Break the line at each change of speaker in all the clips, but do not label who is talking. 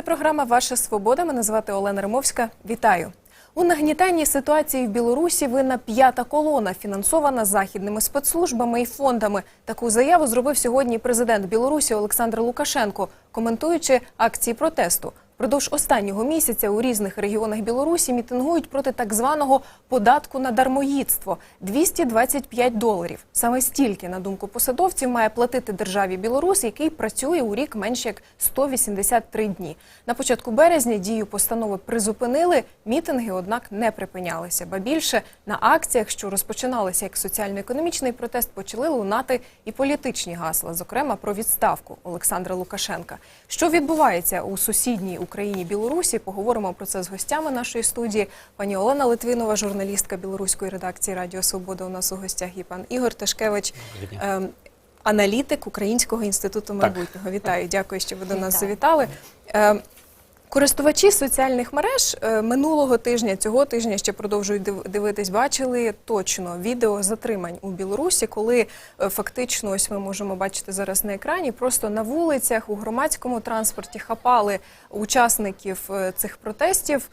Це програма Ваша свобода. Мене звати Олена Римовська. Вітаю. У нагнітанні ситуації в Білорусі винна п'ята колона, фінансована західними спецслужбами і фондами. Таку заяву зробив сьогодні президент Білорусі Олександр Лукашенко, коментуючи акції протесту. Продовж останнього місяця у різних регіонах Білорусі мітингують проти так званого податку на дармоїдство – 225 доларів. Саме стільки, на думку посадовців, має платити державі Білорусь, який працює у рік менше як 183 дні. На початку березня дію постанови призупинили. Мітинги, однак, не припинялися. Ба більше на акціях, що розпочиналися як соціально-економічний протест, почали лунати і політичні гасла, зокрема про відставку Олександра Лукашенка. Що відбувається у сусідній Україні Білорусі? Поговоримо про це з гостями нашої студії. Пані Олена Литвинова, журналістка білоруської редакції Радіо Свобода. У нас у гостях і пан Ігор Ташкевич. ем, Аналітик Українського інституту майбутнього. Вітаю, дякую, що ви до нас завітали. Ем, Користувачі соціальних мереж е, минулого тижня, цього тижня ще продовжують див- дивитись, бачили точно відео затримань у Білорусі, коли е, фактично, ось ми можемо бачити зараз на екрані, просто на вулицях у громадському транспорті хапали учасників е, цих протестів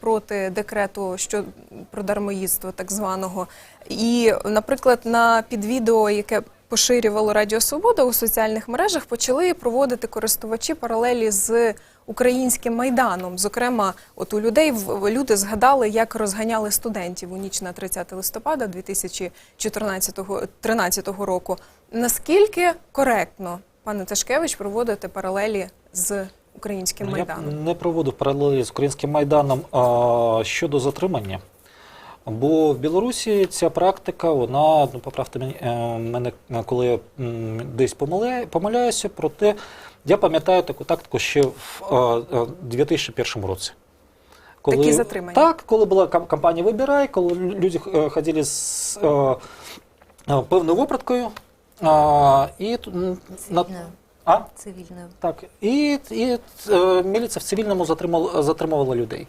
проти декрету що про дармоїдство, так званого. І, наприклад, на підвідео, яке поширювало Радіо Свобода у соціальних мережах, почали проводити користувачі паралелі з українським майданом. Зокрема, от у людей люди згадали, як розганяли студентів у ніч на 30 листопада 2014 року. Наскільки коректно, пане Ташкевич, проводити паралелі з українським
Ну, Я
майданом?
не проводив паралелі з українським майданом а, щодо затримання. Бо в Білорусі ця практика, вона, ну поправте мені, е, мене, коли я десь помиляю, помиляюся, проте я пам'ятаю таку тактику ще в е, е, 2001 році.
Такі затримання?
Так, коли була кам- кампанія Вибирай, коли люди е, ходили з е, е, певною випраткою. А, і т- на,
Цивільною.
а?
Цивільною.
Так, і, і е, міліція в цивільному затримала, затримувала людей.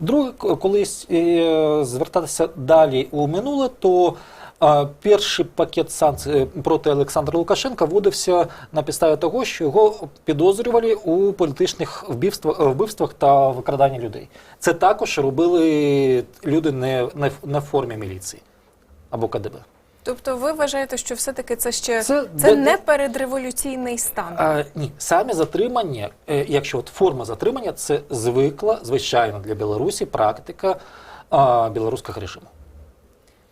Друге, к- колись е, звертатися далі у минуле, то е, перший пакет санкцій проти Олександра Лукашенка вводився на підставі того, що його підозрювали у політичних вбивствах, е, вбивствах та викраданні людей. Це також робили люди не, не, не в формі міліції або КДБ.
Тобто, ви вважаєте, що все-таки це ще
Це
це,
де-
не передреволюційний стан?
А, ні, самі затримання, е, якщо от форма затримання, це звикла, звичайно, для Білорусі практика а, білоруського режиму.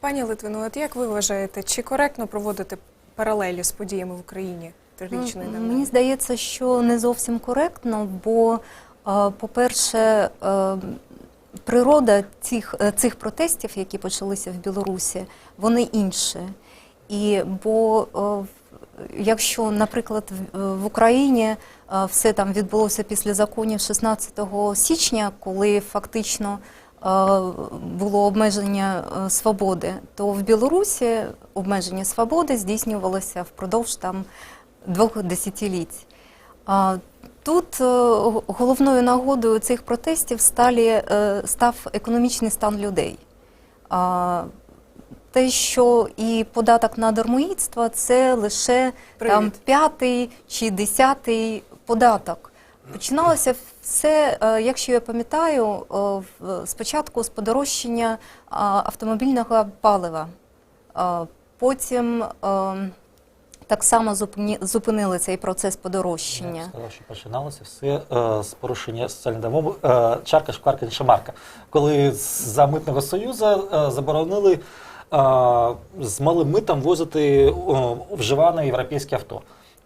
Пані Литвину, от як ви вважаєте, чи коректно проводити паралелі з подіями в Україні трирічної?
Мені здається, що не зовсім коректно, бо, е, по-перше, е, природа цих, е, цих протестів, які почалися в Білорусі, вони інші. І бо якщо, наприклад, в- Україні все там відбулося після законів 16 січня, коли фактично було обмеження е, свободи, то в Білорусі обмеження свободи здійснювалося впродовж там двох десятиліть. Тут е, головною нагодою цих протестів сталі, е, став економічний стан людей. Те, що і податок на дармоїдство це лише там п'ятий чи десятий податок. Починалося все, е, якщо я пам'ятаю, е, спочатку з подорожчання автомобільного палива. Потім е, так само зупинили цей процес подорожчання.
сказав, що починалося все е, з порушення соціальної мови е, чарка, шкварка, інша марка. Коли з-за митного союзу е, заборонили е, з малим митом возити е, вживане європейське авто.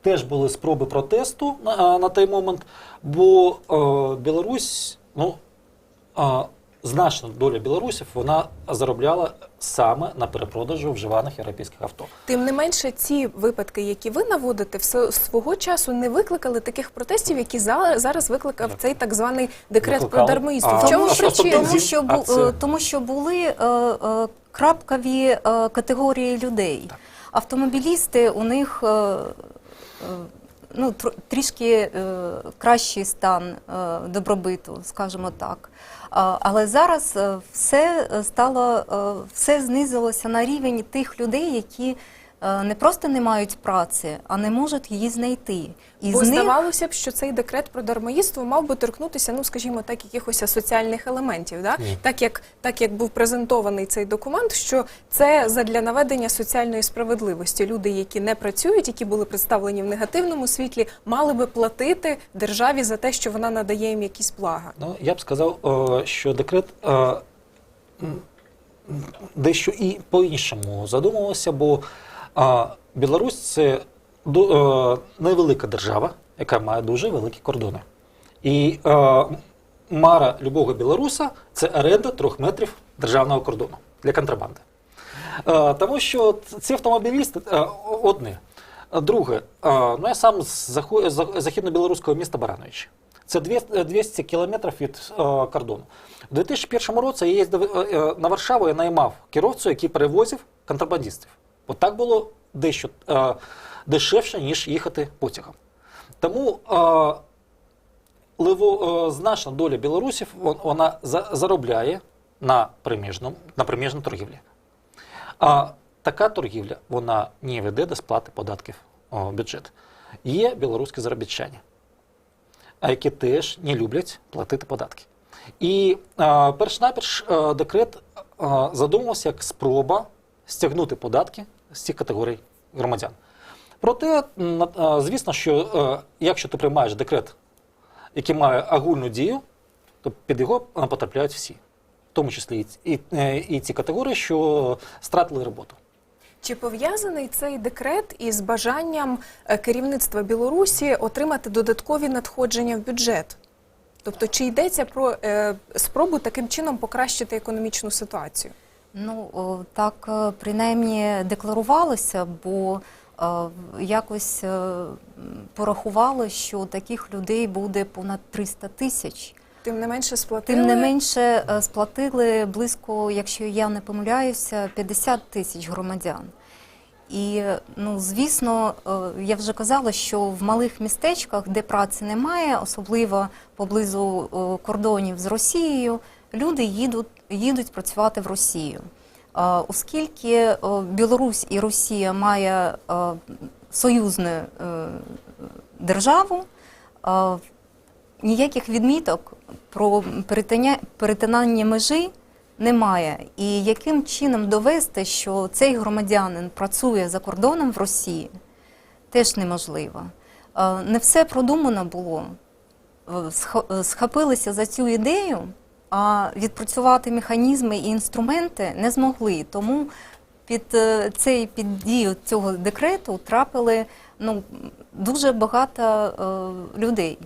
Теж були спроби протесту на, на той момент, бо е, Білорусь, ну, е, значна доля білорусів, вона заробляла саме на перепродажу вживаних європейських авто.
Тим не менше, ці випадки, які ви наводите, все свого часу не викликали таких протестів, які за- зараз викликав цей так званий декрет про.
А,
В чому
а
причина?
Тому що,
А
бу,
це-
е, тому що були е, е, крапкові е, категорії людей. Автомобілісти у них е, е, ну, тр- трішки е, кращий стан е, добробиту, скажімо так. Але зараз е, все стало, е, все знизилося на рівень тих людей, які е, не просто не мають праці, а не можуть її знайти. І
Бо
них
здавалося б, що цей декрет про дармоїдство мав би торкнутися, ну скажімо так, якихось соціальних елементів. Да?
Ні.
Так як так як був презентований цей документ, що це задля наведення соціальної справедливості. Люди, які не працюють, які були представлені в негативному світлі, мали би платити державі за те, що вона надає їм якісь блага.
Ну, я б сказав, е, що декрет е, дещо і по-іншому задумувався, бо е, Білорусь це е, невелика держава, яка має дуже великі кордони. І е, мара любого білоруса це оренда трьох метрів державного кордону для контрабанди. Е, Тому що ці автомобілісти е, одне. Друге, е, ну я сам з західно-білоруського міста Барановичі. Це дві- е, 200 кілометрів від е, кордону. У 2001 році я їздив на Варшаву і наймав керовцю, який перевозив контрабандистів. От так було дещо е, дешевше, ніж їхати потягом. Тому е, ливо, е, значна доля білорусів вона за- заробляє на приміжному, на приміжній торгівлі. А така торгівля вона не веде до сплати податків у бюджет. Є білоруські заробітчані, які теж не люблять платити податки. І е, перш-наперш е, декрет е, задумався як спроба стягнути податки з цих категорій громадян. Проте, звісно, що е, якщо ти приймаєш декрет, який має агульну дію, то під його е, потрапляють всі, в тому числі і, е, і ці категорії, що стратили роботу.
Чи пов'язаний цей декрет із бажанням керівництва Білорусі отримати додаткові надходження в бюджет? Тобто, чи йдеться про е, спробу таким чином покращити економічну ситуацію?
Ну, так е, принаймні декларувалося, бо е, якось е, порахували, що таких людей буде понад 300 тисяч.
Тим не менше сплатили.
Тим не менше е, сплатили близько, якщо я не помиляюся, 50 тисяч громадян. І ну, звісно, е, я вже казала, що в малих містечках, де праці немає, особливо поблизу е, кордонів з Росією, люди їдуть, їдуть працювати в Росію. Е, Оскільки е, Білорусь і Росія має е, союзну державу, ніяких відміток про перетинання, межі немає. І яким чином довести, що цей громадянин працює за кордоном в Росії, теж неможливо. Не все продумано було. Схопилися за цю ідею, відпрацювати механізми і інструменти не змогли. Тому під е, цей під дію цього декрету трапили ну, дуже багато е, людей.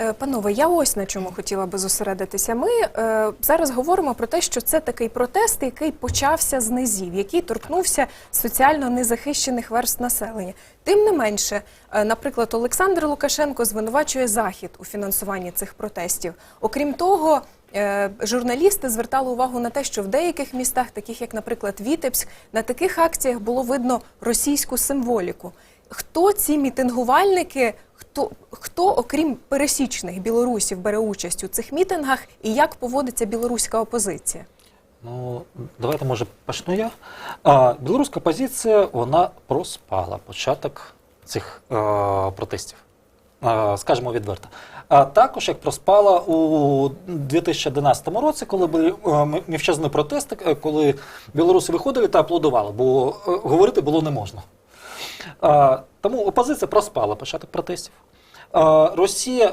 Е, Панове, я ось на чому хотіла би зосередитися. Ми е, зараз говоримо про те, що це такий протест, який почався з низів, який торкнувся соціально незахищених верст населення. Тим не менше, е, наприклад, Олександр Лукашенко звинувачує Захід у фінансуванні цих протестів. Окрім того, журналісти звертали увагу на те, що в деяких містах, таких як, наприклад, Вітебськ, на таких акціях було видно російську символіку. Хто ці мітингувальники, хто, хто, окрім пересічних білорусів, бере участь у цих мітингах і як поводиться білоруська опозиція?
Ну, давайте, може, почну я. А, білоруська позиція, вона проспала початок цих е, протестів. Е, скажімо відверто. А також як проспала у 2011 році, коли були е, мівчазні протести, е, коли білоруси виходили та аплодували, бо е, говорити було не можна. Тому опозиція проспала початок протестів. Росія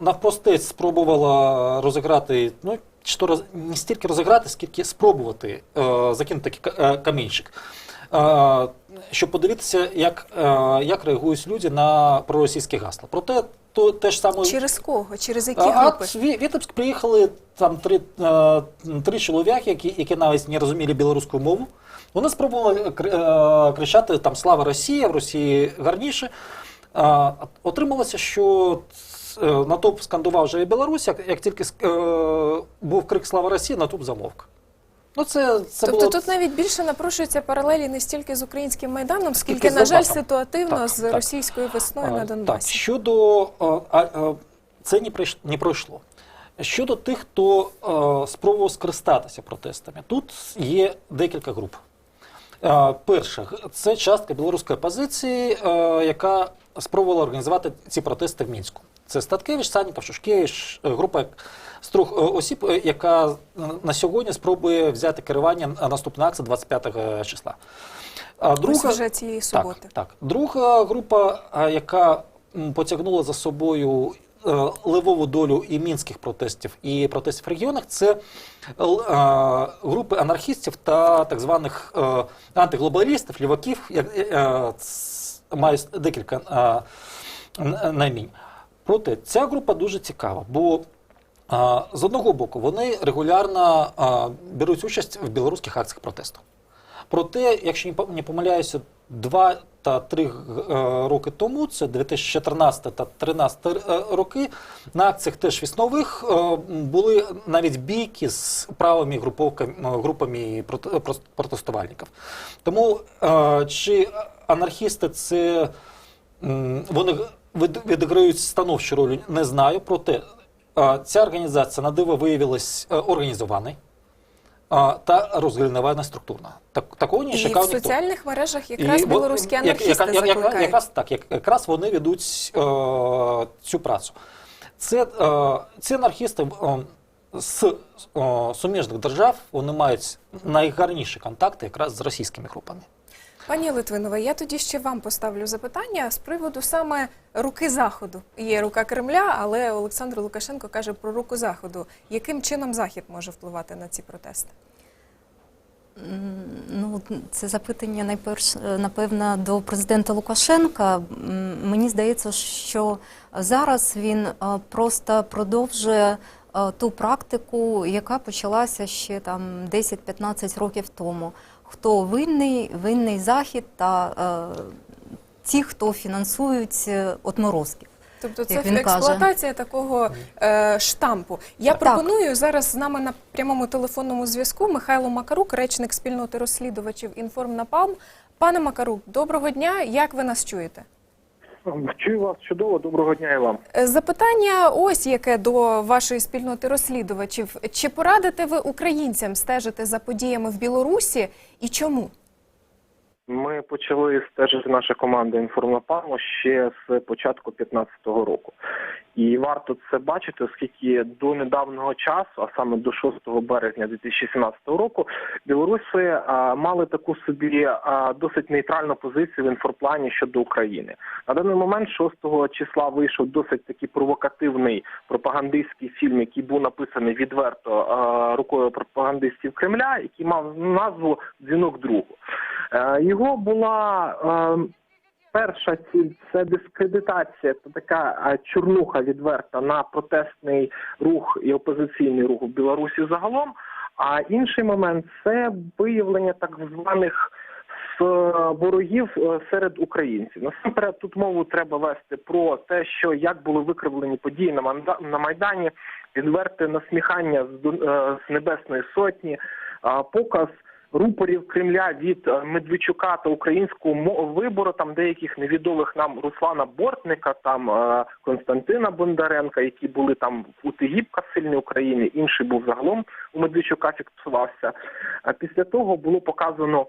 навпростець спробувала розіграти, ну, чи то не стільки розіграти, скільки спробувати закинути камінчик, щоб подивитися, як, як реагують люди на проросійські гасла. Проте то те ж саме.
Через кого? Через які
А
групи?
от в Вітебськ приїхали там три, е, три чоловіки, які, які навіть не розуміли білоруську мову. Вони спробували е, кричати там Слава Росія, в Росії гарніше. Е, Отрималося, що натовп скандував вже і Білорусь, як, як тільки е, був крик Слава Росія, натовп замовк. Ну, це, це
тобто
було...
тут навіть більше напрошуються паралелі не стільки з українським майданом, скільки,
Скільки
на жаль, ситуативно
Так,
з
так.
російською весною
А,
на Донбасі.
Так, щодо а, а, а, це не пройш- не пройшло. Щодо тих, хто а, спробував скористатися протестами, тут є декілька груп. Е, Перше, це частка білоруської позиції, е, яка спробувала організувати ці протести в Мінську. Це Статкевич, Саніков, Шушкевич, е, група з трьох е, осіб, е, яка на сьогодні спробує взяти керування на наступної акції 25 числа. А
Ось вже цієї суботи.
так, так. Друга група, яка потягнула за собою левову долю і мінських протестів, і протестів в регіонах, це групи анархістів та так званих антиглобалістів, ліваків, як мають декілька наймінь. Проте ця група дуже цікава, бо а, з одного боку вони регулярно а, беруть участь в білоруських акціях протесту. Проте, якщо не помиляюся, два та три е, роки тому, це 2014 та 2013 е, роки, на акціях теж віснових е, були навіть бійки з правими групами проте- протестувальників. Тому чи анархісти це вони відіграють становчу роль, не знаю. Проте ця організація на диво виявилась е, організованою та розгальнована структурна. Так, такого не
І в соціальних мережах якраз
І,
білоруські
як-
анархісти
яка- яка-
закликають.
Якраз так, як- якраз вони ведуть е, цю працю. Це, е, ці анархісти е, з е, суміжних держав вони мають найгарніші контакти якраз з російськими групами.
Пані Литвинова, я тоді ще вам поставлю запитання з приводу саме руки заходу. Є рука Кремля, але Олександр Лукашенко каже про руку заходу. Яким чином захід може впливати на ці протести?
Ну, це запитання найперш, е, напевно, до президента Лукашенка. Мені здається, що зараз він е, просто продовжує е, ту практику, яка почалася ще там 10-15 років тому. Хто винний, винний захід та е, ті, хто фінансують е, отморозків.
Тобто це
Як він каже.
експлуатація такого е, штампу. Я
Так.
пропоную зараз з нами на прямому телефонному зв'язку Михайло Макарук, речник спільноти розслідувачів «Інформнапалм». Пане Макарук, доброго дня. Як ви нас чуєте?
Чую вас чудово. Доброго дня і вам.
Е, Запитання ось яке до вашої спільноти розслідувачів. Чи порадите ви українцям стежити за подіями в Білорусі і чому?
Ми почали стежити наша команда інформнапалму ще з початку 2015 року. І варто це бачити, оскільки до недавнього часу, а саме до 6 березня 2017 року, білоруси мали таку собі досить нейтральну позицію в інфоплані щодо України. На даний момент 6 числа вийшов досить такий провокативний пропагандистський фільм, який був написаний відверто рукою пропагандистів Кремля, який мав назву Дзвінок другу. Е, Була е, перша ціль це дискредитація та така е, чорнуха відверта на протестний рух і опозиційний рух в Білорусі загалом. А інший момент це виявлення так званих ворогів е, серед українців. Насамперед тут мову треба вести про те, що як були викривлені події на майдані, відверте насміхання е, з небесної сотні, показ рупорів Кремля від е, Медведчука та українського вибору, там деяких невідомих нам Руслана Бортника, там е, Константина Бондаренка, які були там у Тигіпка сильний України, інший був загалом у Медведчука фіксувався. Після того було показано.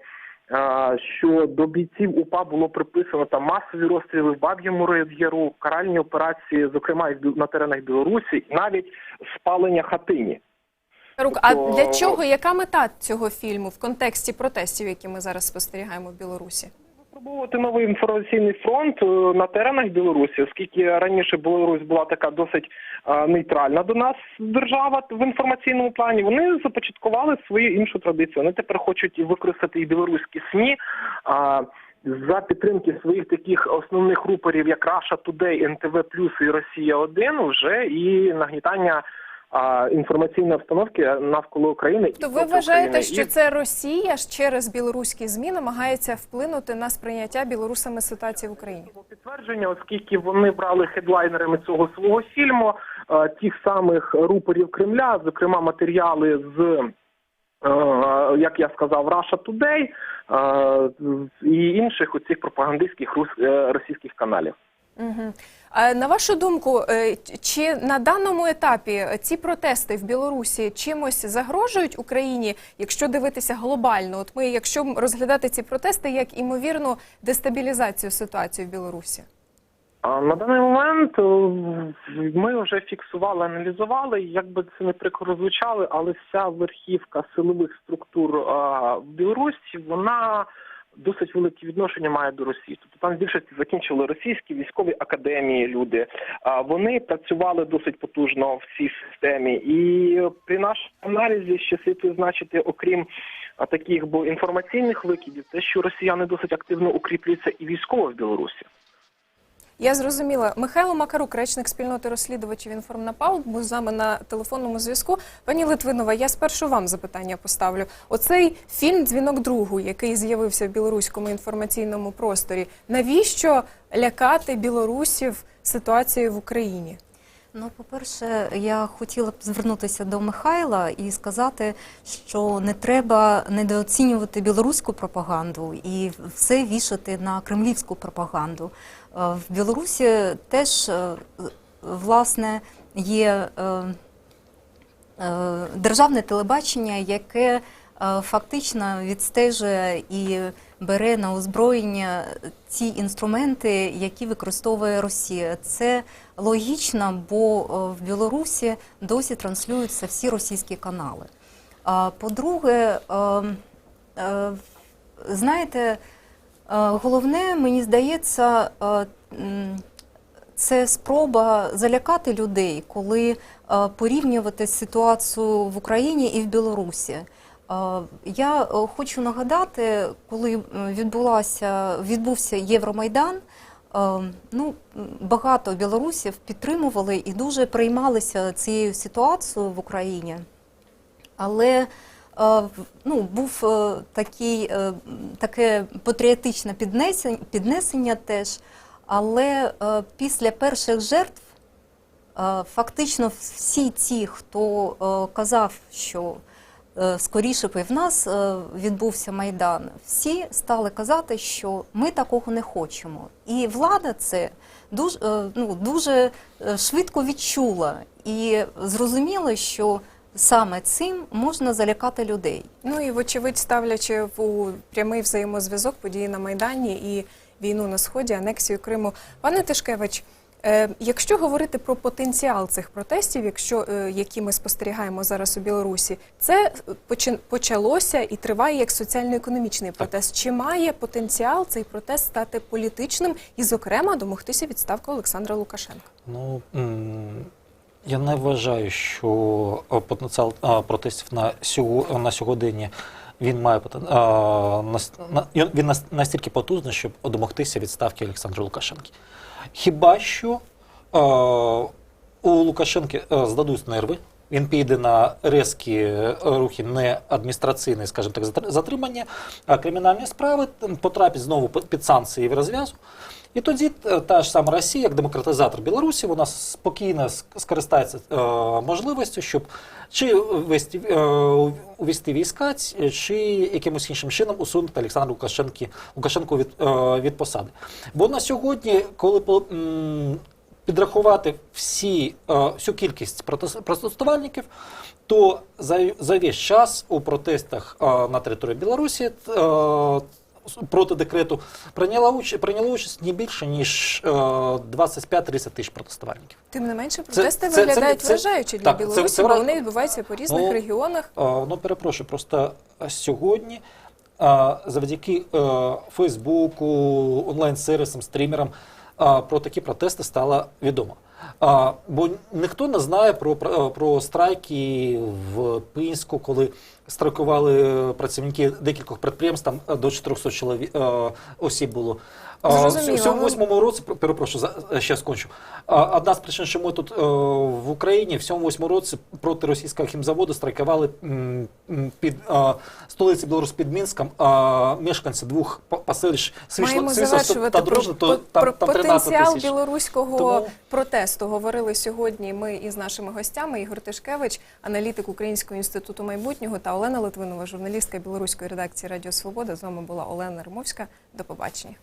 е, Що до бійців УПА було приписано там масові розстріли в Баб'єму Яру, каральні операції, зокрема і на теренах Білорусі, навіть спалення хатині.
Рук, а
Тобто-
для чого? Яка мета цього фільму в контексті протестів, які ми зараз спостерігаємо в Білорусі?
Пробувати новий інформаційний фронт е, на теренах Білорусі, оскільки раніше Білорусь була така досить е, нейтральна до нас держава в інформаційному плані. Вони започаткували свою іншу традицію. Вони тепер хочуть використати і білоруські СМІ. а, за підтримки своїх таких основних рупорів, як Russia Today, НТВ Плюс і Росія 1 вже і нагнітання а, інформаційної обстановки навколо України.
То ви вважаєте,
України.
що це Росія через білоруські змі намагається вплинути на сприйняття білорусами ситуації в Україні?
Підтвердження, оскільки вони брали хедлайнерами цього свого фільму е, тих самих рупорів Кремля, зокрема матеріали з. е, Як я сказав, Russia Today е, і інших оцих пропагандистських російських каналів.
Угу. А на вашу думку, е, чи на даному етапі ці протести в Білорусі чимось загрожують Україні, якщо дивитися глобально? От ми, якщо розглядати ці протести як імовірну дестабілізацію ситуації в Білорусі?
На даний момент е, ми вже фіксували, аналізували, як би це не прикро звучало, але вся верхівка силових структур в Білорусі вона досить велике відношення має до Росії. Тобто там більшості закінчили російські військові академії люди. А вони працювали досить потужно в цій системі. І при нашому аналізі ще слід значити, окрім таких бо інформаційних викидів, те, що росіяни досить активно укріплюються і військово в Білорусі.
Я зрозуміла. Михайло Макарук, речник спільноти розслідувачів «Інформнапал», був з нами на телефонному зв'язку. Пані Литвинова, я спершу вам запитання поставлю. Оцей фільм Дзвінок другу, який з'явився в білоруському інформаційному просторі. Навіщо лякати білорусів ситуацією в Україні?
Ну, по-перше, я хотіла б звернутися до Михайла і сказати, що не треба недооцінювати білоруську пропаганду і все вішати на кремлівську пропаганду. Е, В Білорусі теж е, власне є е, державне телебачення, яке фактично відстежує і бере на озброєння ті інструменти, які використовує Росія. Це логічно, бо в Білорусі досі транслюються всі російські канали. По-друге, е, е, знаєте, головне, мені здається, е, це спроба залякати людей, коли е, порівнювати ситуацію в Україні і в Білорусі. Е, Я е, хочу нагадати, коли е, відбулася, відбувся Євромайдан, е, ну, багато білорусів підтримували і дуже приймалися цією ситуацією в Україні. Але е, ну, був е, такий, е, таке патріотичне піднесення, піднесення теж. Але е, після перших жертв е, фактично всі ті, хто е, казав, що е, скоріше б і в нас е, відбувся майдан, всі стали казати, що ми такого не хочемо. І влада це дуже, е, ну, дуже е, швидко відчула і зрозуміла, що саме цим можна залякати людей.
Ну і вочевидь, ставлячи в у прямий взаємозв'язок події на Майдані і війну на сході, анексію Криму. Пане Тишкевич, е, якщо говорити про потенціал цих протестів, якщо е, які ми спостерігаємо зараз у Білорусі, це почин- почалося і триває як соціально-економічний протест. Чи має потенціал цей протест стати політичним і, зокрема, домогтися відставки Олександра Лукашенка?
Ну я не вважаю, що е, потенціал е, протестів на сього на сьогодення він має е, він настільки потужний, щоб домогтися відставки Олександра Лукашенки. Хіба що е, у Лукашенки е, здадуть нерви. Він піде на різкі е, рухи не адміністраційне, скажімо так, затримання, а кримінальні справи потрапить знову під санкції в розв'язку. І тоді е, та ж сама Росія, як демократизатор Білорусі, вона спокійно скористається е, можливістю, щоб чи ввести, е, увести війська, чи якимось іншим чином усунути Олександра Лукашенки, Лукашенко від, е, від посади. Бо на сьогодні, коли м, підрахувати всі, е, всю кількість протес- протестувальників, то за, за весь час у протестах е, на території Білорусі е, проти декрету прийняла участь, прийняло участь не більше, ніж е, 25-30 тисяч протестувальників.
Тим не менше, протести
це- це-
виглядають
це-
вражаючи для
так,
Білорусі,
це
бо вони відбуваються по різних
Ну,
регіонах.
Е, Ну, перепрошую, просто е, сьогодні е, завдяки е, Фейсбуку, онлайн-сервісам, стрімерам е, про такі протести стало відомо. А, бо ніхто не знає про, про, про страйки в Пинську, коли страйкували працівники декількох підприємств, там е, до 400 чоловік, е, осіб було. А,
Зрозуміло,
цьому
ну-
восьмому році, перепрошую, за- ще скончу. Одна з причин, чому тут е, в Україні в цьому восьмому році проти російського хімзаводу страйкували під е, столиці Білорусі під Мінськом е, мешканці двох по- поселищ
Маємо завершувати
та
про, про,
там,
про
там
потенціал білоруського
Тому-
протесту. Говорили сьогодні ми із нашими гостями Ігор Тишкевич, аналітик Українського інституту майбутнього та Олена Литвинова, журналістка білоруської редакції Радіо Свобода. З вами була Олена Римовська. До побачення.